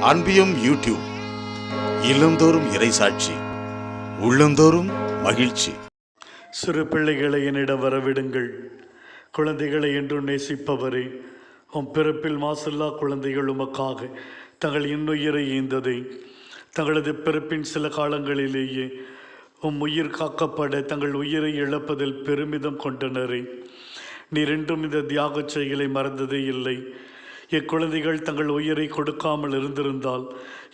அன்பியம் YouTube இல்லந்தோறும் இறைசாட்சி உள்ளந்தோறும் மகிழ்ச்சி. சிறு பிள்ளைகளை என்னிடம் வரவிடுங்கள். குழந்தைகளை என்றும் நேசிப்பவரே உம் பிறப்பில் மாசில்லா குழந்தைகள் உமக்காக தங்கள் இன்னுயிரை ஈந்ததை. தங்களது பிறப்பின் சில காலங்களிலேயே உம் உயிர் காக்கப்பட தங்கள் உயிரை இழப்பதில் பெருமிதம் கொண்டனரே. நீ இரண்டும் இந்த தியாகச் செயலை மறந்ததே இல்லை. இக்குழந்தைகள் தங்கள் உயிரை கொடுக்காமல் இருந்திருந்தால்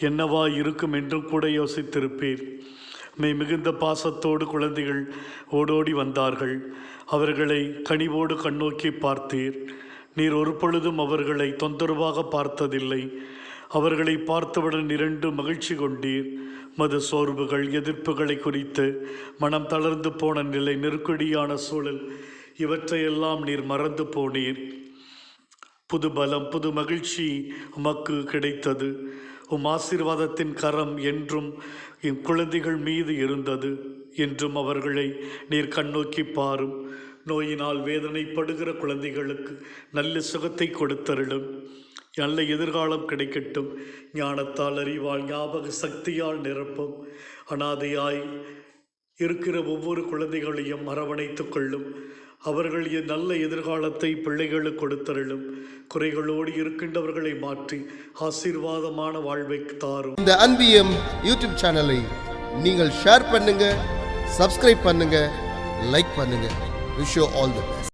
என்னவா இருக்கும் என்றும் கூட யோசித்திருப்பீர். மே மிகுந்த பாசத்தோடு குழந்தைகள் ஓடோடி வந்தார்கள். அவர்களை கனிவோடு கண்ணோக்கி பார்த்தீர். நீர் ஒரு பொழுதும் அவர்களை தொந்தரவாக பார்த்ததில்லை. அவர்களை பார்த்தவுடன் இரண்டு மகிழ்ச்சி கொண்டீர். மது சோர்வுகள் எதிர்ப்புகளை குறித்து மனம் தளர்ந்து போன நிலை நெருக்கடியான சூழல் இவற்றையெல்லாம் நீர் மறந்து போனீர். புது பலம் புது மகிழ்ச்சி உமக்கு கிடைத்தது. உம் ஆசீர்வாதத்தின் கரம் என்றும் என் குழந்தைகள் மீது இருந்தது என்றும் அவர்களை நீர் கண்ணோக்கி பாரும். நோயினால் வேதனைப்படுகிற குழந்தைகளுக்கு நல்ல சுகத்தை கொடுத்தருளும். நல்ல எதிர்காலம் கிடைக்கட்டும். ஞானத்தால் அறிவால் ஞாபக சக்தியால் நிரப்பும். அனாதையாய் இருக்கிற ஒவ்வொரு குழந்தைகளையும் அரவணைத்துக் கொள்ளும். அவர்கள் என் நல்ல எதிர்காலத்தை பிள்ளைகளுக்கு கொடுத்தருளும். குறைகளோடு இருக்கின்றவர்களை மாற்றி ஆசீர்வாதமான வாழ்வை தாரும். இந்த அன்பியம் யூடியூப் சேனலை நீங்கள் ஷேர் பண்ணுங்க சப்ஸ்கிரைப் பண்ணுங்க லைக் பண்ணுங்க. Wish all the best